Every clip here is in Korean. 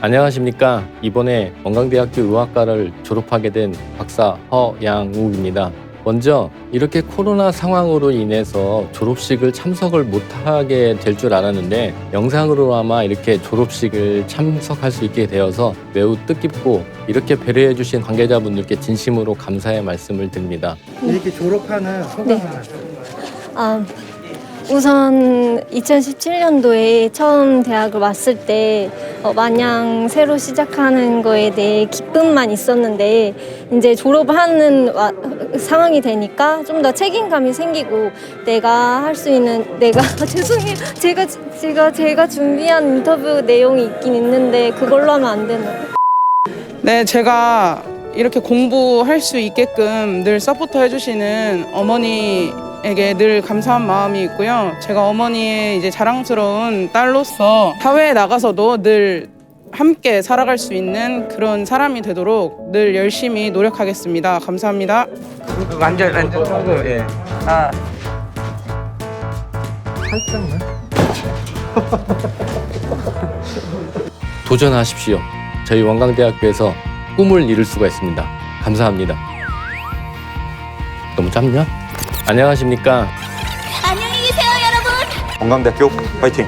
안녕하십니까. 이번에 원광대학교 의학과를 졸업하게 된 박사 허양욱입니다. 먼저 이렇게 코로나 상황으로 인해서 졸업식을 참석을 못하게 될 줄 알았는데 영상으로나마 이렇게 졸업식을 참석할 수 있게 되어서 매우 뜻깊고 이렇게 배려해 주신 관계자분들께 진심으로 감사의 말씀을 드립니다. 이렇게 졸업하는 소감을 아, 우선 2017년도에 처음 대학을 왔을 때 어, 마냥 새로 시작하는 거에 대해 기쁨만 있었는데 이제 졸업하는 와- 상황이 되니까 좀 더 책임감이 생기고 내가 할 수 있는 내가 죄송해요 제가 제가 제가 준비한 인터뷰 내용이 있긴 있는데 그걸로 하면 안 되나요? 네, 제가 이렇게 공부할 수 있게끔 늘 서포터 해주시는 어머니 에게 늘 감사한 마음이 있고요. 제가 어머니의 이제 자랑스러운 딸로서 사회에 나가서도 늘 함께 살아갈 수 있는 그런 사람이 되도록 늘 열심히 노력하겠습니다. 감사합니다. 완전 완전 하고 예. 아 살짝만. 도전하십시오. 저희 원광대학교에서 꿈을 이룰 수가 있습니다. 감사합니다. 너무 짧냐? 안녕하십니까. 건강대학교 파이팅!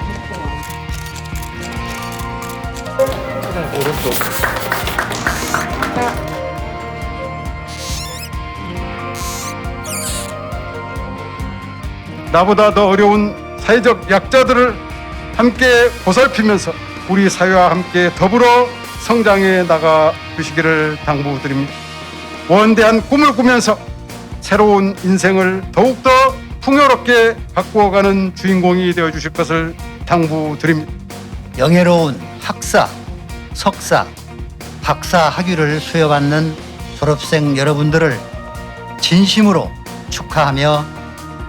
나보다 더 어려운 사회적 약자들을 함께 보살피면서 우리 사회와 함께 더불어 성장해 나가 주시기를 당부드립니다. 원대한 꿈을 꾸면서 새로운 인생을 더욱더 풍요롭게 바꾸어가는 주인공이 되어 주실 것을 당부드립니다. 영예로운 학사, 석사, 박사 학위를 수여받는 졸업생 여러분들을 진심으로 축하하며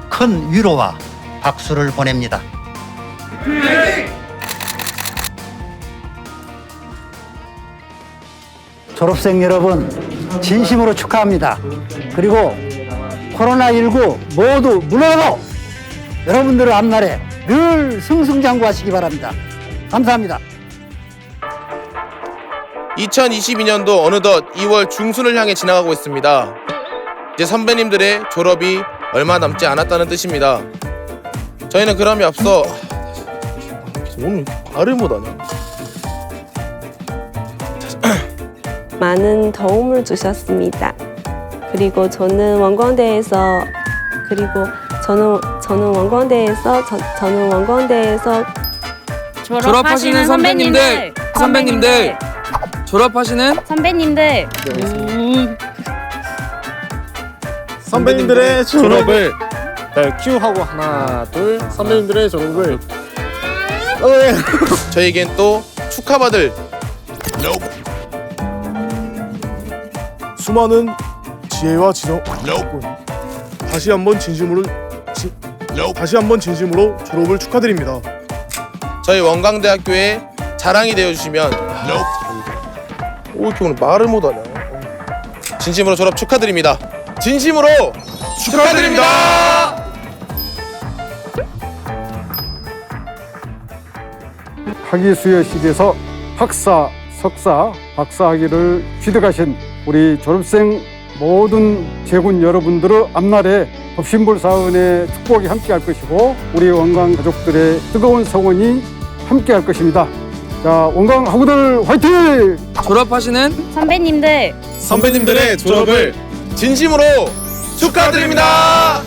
큰 위로와 박수를 보냅니다. 졸업생 여러분, 진심으로 축하합니다. 그리고 코로나19 모두 물러나고 여러분들의 앞날에 늘 승승장구하시기 바랍니다. 감사합니다. 2022년도 어느덧 2월 중순을 향해 지나가고 있습니다. 이제 선배님들의 졸업이 얼마 남지 않았다는 뜻입니다. 저희는 그럼에 앞서 오늘 말을 못하냐? 많은 도움을 주셨습니다. 그리고 저는 원광대에서 그리고 저는 저는 원광대에서 저, 저는 원광대에서 졸업하시는 선배님들, 선배님들, 졸업하시는? 선배님들. 선배님들의 졸업을 큐 하고 하나 둘. 선배님들의 졸업을 저에겐 또 축하받을 수많은 지혜와 지성 다시 한번 진심으로 지, 다시 한번 진심으로 졸업을 축하드립니다. 저희 원광대학교의 자랑이 되어주시면 오 이렇게 오늘 말을 못하냐? 진심으로 졸업 축하드립니다. 진심으로 축하드립니다. 학위 수여식에서 학사, 석사, 박사 학위를 취득하신 우리 졸업생 모든 재군 여러분들의 앞날에 법신불사은의 축복이 함께할 것이고 우리 원광 가족들의 뜨거운 성원이 함께할 것입니다. 자, 원광 학우들 화이팅! 졸업하시는 선배님들 선배님들의 졸업을 진심으로 축하드립니다.